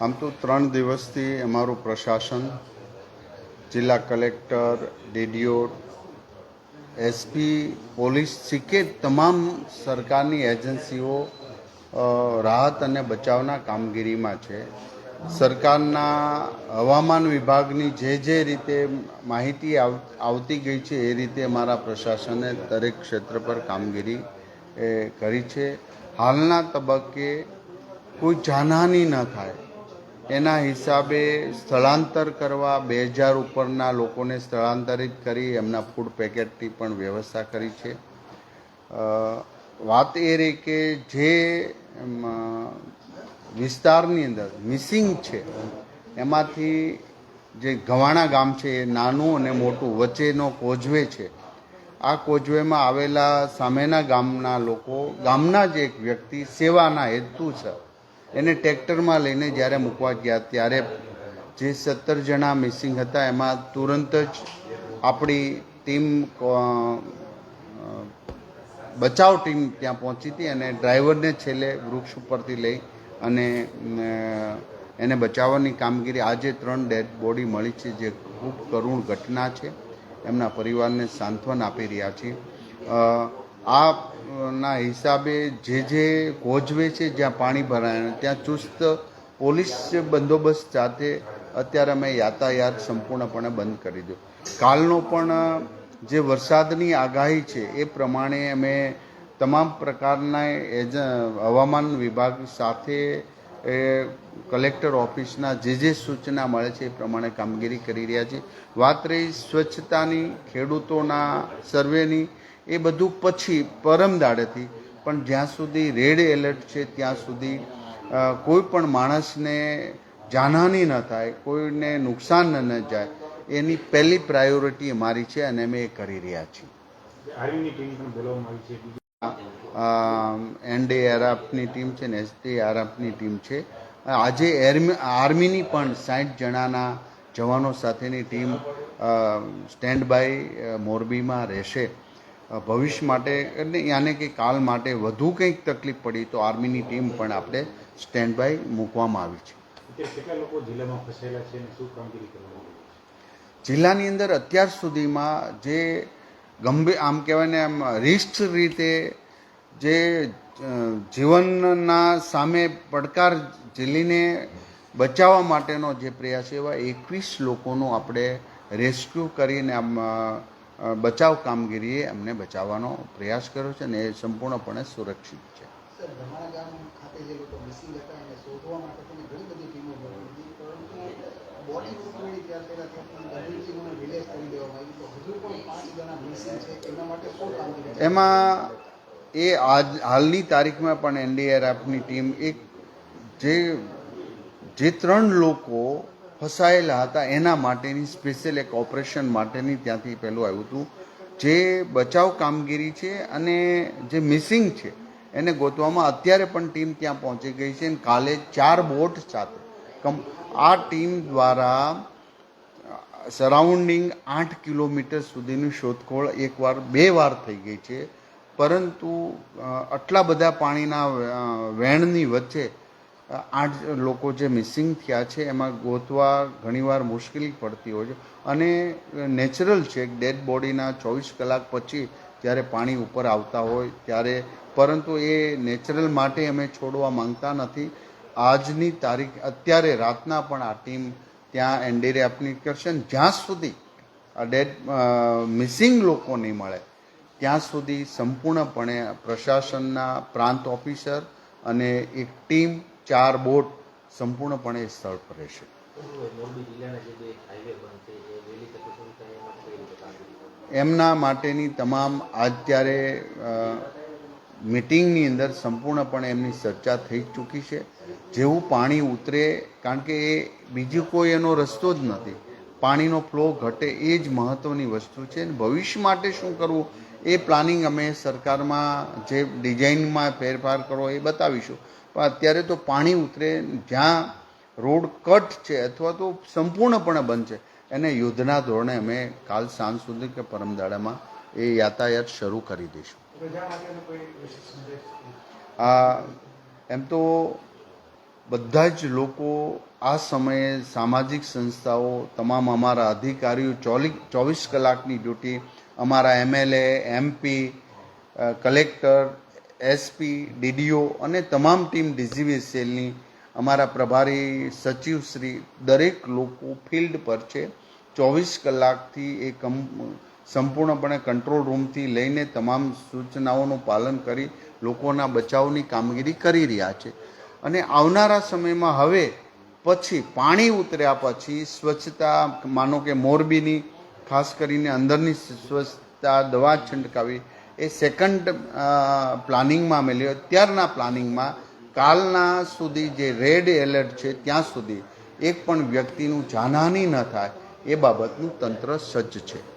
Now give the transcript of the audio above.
આમ તો ત્રણ દિવસથી અમારું પ્રશાસન, જિલ્લા કલેક્ટર, ડીડીઓ, એસપી, પોલીસ સિકે તમામ સરકારની એજન્સીઓ રાહત અને બચાવના કામગીરીમાં છે. સરકારના હવામાન વિભાગની જે જે રીતે માહિતી આવ- આવતી ગઈ છે, એ રીતે અમારા પ્રશાસને દરેક ક્ષેત્ર પર કામગીરી, એ કરી છે. હાલના તબક્કે કોઈ જાનહાની ન થાય. એના હિસાબે સ્થળાંતર કરવા, બે હજાર ઉપરના લોકોને સ્થળાંતરિત કરી, એમના ફૂડ પેકેટની પણ વ્યવસ્થા કરી છે. વાત એ રહી કે જે વિસ્તારની અંદર મિસિંગ છે. એમાંથી જે ગવાણા ગામ છે એ નાનું અને મોટું વચ્ચેનો કોઝવે છે. આ કોઝવેમાં આવેલા સામેના ગામના લોકો, ગામના જ એક વ્યક્તિ સેવાના હેતુ છે. એને ટ્રેક્ટરમાં લઈને જ્યારે મૂકવા ગયા ત્યારે જે સત્તર જણા મિસિંગ હતા એમાં તુરંત જ આપણી ટીમ બચાવ ટીમ ત્યાં પહોંચી હતી અને ડ્રાઈવરને છેલ્લે વૃક્ષ ઉપરથી લઈ અને એને બચાવવાની કામગીરી આજે ત્રણ ડેડ બોડી મળી છે જે ખૂબ કરુણ ઘટના છે. એમના પરિવારને સાંત્વન આપી રહ્યા છીએ. આના હિસાબે જે જે કોઝવે છે જ્યાં પાણી ભરાય, ત્યાં ચુસ્ત પોલીસ બંદોબસ્ત સાથે અત્યારે અમે યાતાયાત સંપૂર્ણપણે બંધ કરી દીધું. કાલનો પણ જે વરસાદની આગાહી છે એ પ્રમાણે અમે તમામ પ્રકારના એજ, હવામાન વિભાગ સાથે એ કલેક્ટર ઓફિસના જે જે સૂચના મળે છે એ પ્રમાણે કામગીરી કરી રહ્યા છે. વાત રહી સ્વચ્છતાની, ખેડૂતોના સર્વેની, એ બધું પછી પરમ દાડેથી. પણ જ્યાં સુધી રેડ એલર્ટ છે, ત્યાં સુધી કોઈ પણ માણસને જાનહાની ન થાય, કોઈને નુકસાન ન જાય, એની પહેલી પ્રાયોરિટી અમારી છે અને અમે એ કરી રહ્યા છીએ. એનડીઆરએફની ટીમ છે ને એસડીઆરએફની ટીમ છે. આજે આર્મીની પણ સાઠ જણાના જવાનો સાથેની ટીમ સ્ટેન્ડ બાય મોરબીમાં રહેશે. ભવિષ્ય માટે એટલે યાને કે કાલ માટે વધુ કંઈક તકલીફ પડી તો આર્મીની ટીમ પણ આપણે સ્ટેન્ડ બાય મૂકવામાં આવી છે? જિલ્લાની અંદર અત્યાર સુધીમાં જે ગંભીર, આમ કહેવાય ને, આમ રિસ્ક રીતે જે જીવનના સામે પડકાર ઝીલીને બચાવવા માટેનો જે પ્રયાસ એવા એકવીસ લોકોનો આપણે રેસ્ક્યુ કરીને આમ બચાવ કામગીરીએ એમને બચાવવાનો પ્રયાસ કર્યો છે ને એ સંપૂર્ણપણે સુરક્ષિત છે. એમાં એ આજ, હાલની તારીખમાં પણ એનડીઆરએફની ટીમ એક જે જે ત્રણ લોકો ફસાયેલા હતા, એના માટેની સ્પેશિયલ એક ઓપરેશન માટેની ત્યાંથી પહેલું આવ્યું હતું. જે બચાવ કામગીરી છે અને જે મિસિંગ છે, એને ગોતવામાં અત્યારે પણ ટીમ ત્યાં પહોંચી ગઈ છે અને કાલે ચાર બોટ સાથે કમ આ ટીમ દ્વારા સરાઉન્ડિંગ આઠ કિલોમીટર સુધીની શોધખોળ એકવાર, બે વાર થઈ ગઈ છે. પરંતુ આટલા બધા પાણીના વહેણની વચ્ચે આઠ લોકો જે મિસિંગ થયા છે, એમાં ગોતવા ઘણીવાર મુશ્કેલી પડતી હોય છે. અને નેચરલ છે ડેડ બોડીના ચોવીસ કલાક પછી જ્યારે પાણી ઉપર આવતા હોય ત્યારે, પરંતુ એ નેચરલ માટે અમે છોડવા માંગતા નથી. આજની તારીખ, અત્યારે રાતના પણ આ ટીમ ત્યાં કરશે અને જ્યાં સુધી આ ડેડ મિસિંગ લોકો નહીં મળે, ત્યાં સુધી સંપૂર્ણપણે પ્રશાસનના પ્રાંત ઓફિસર અને એક ટીમ, ચાર બોટ સંપૂર્ણપણે સ્થળ પર રહેશે. એમના માટેની તમામ અત્યારે મિટિંગની અંદર સંપૂર્ણપણે એમની ચર્ચા થઈ ચૂકી છે. જેવું પાણી ઉતરે, કારણ કે એ બીજું કોઈ એનો રસ્તો જ નથી. પાણીનો ફ્લો ઘટે એ જ મહત્ત્વની વસ્તુ છે. અને ભવિષ્ય માટે શું કરવું, એ પ્લાનિંગ અમે સરકારમાં જે ડિઝાઇનમાં ફેરફાર કરો એ બતાવીશું. પણ અત્યારે તો પાણી ઉતરે, જ્યાં રોડ કટ છે અથવા તો સંપૂર્ણપણે બંધ છે, એને યુદ્ધના ધોરણે અમે કાલ સાંજ સુધી કે પરમદાડામાં એ યાતાયાત શરૂ કરી દઈશું. આ, એમ તો બધા જ લોકો આ સમયે સામાજિક સંસ્થાઓ, તમામ અમારા અધિકારીઓ, ચોલી, ચોવીસ કલાકની ડ્યુટી, અમારા MLA, MP collector, SP, DDO અને તમામ ટીમ ડીજીવી સેલની અમારા પ્રભારી સચિવશ્રી દરેક લોકો ફિલ્ડ પર છે. ચોવીસ કલાકથી એ કમ સંપૂર્ણપણે કંટ્રોલ રૂમથી લઈને તમામ સૂચનાઓનું પાલન કરી લોકોના બચાવની કામગીરી કરી રહ્યા છે. અને આવનારા સમયમાં હવે પછી પાણી ઉતર્યા પછી સ્વચ્છતા, માનો કે મોરબીની, ખાસ કરીને અંદરની સ્વચ્છતા દવા છંટકાવી, એ સેકન્ડ પ્લાનિંગમાં અમે લ્યો. અત્યારના પ્લાનિંગમાં કાલના સુધી જે રેડ એલર્ટ છે, ત્યાં સુધી એક પણ વ્યક્તિનું જાનહાનિ ન થાય, એ બાબતનું તંત્ર સજ્જ છે.